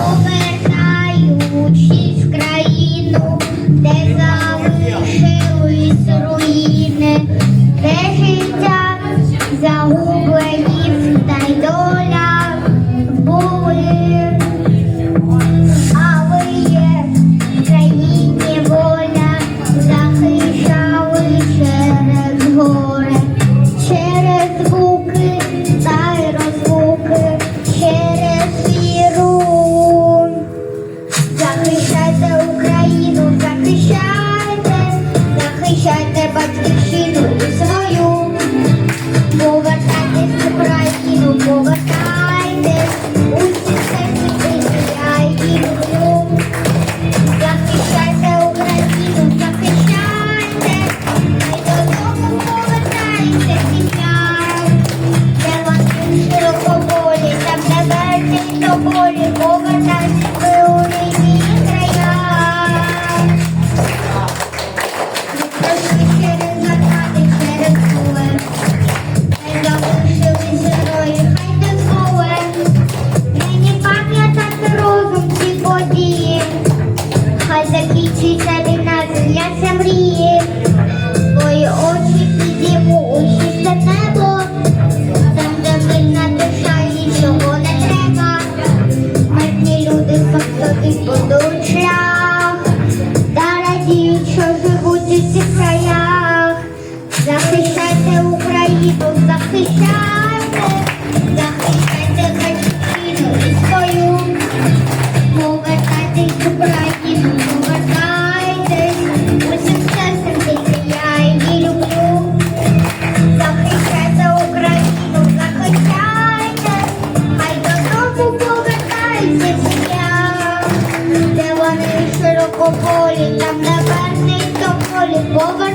Oh. захищайте, захищайте батьків. захищайте, захищайте повертайтесь до повертайтесь, усім серцем я її люблю. Захищайте Україну, захищайте, хай додому повертається сім'я, де вони широко полі, там не вернеться полі, повертається.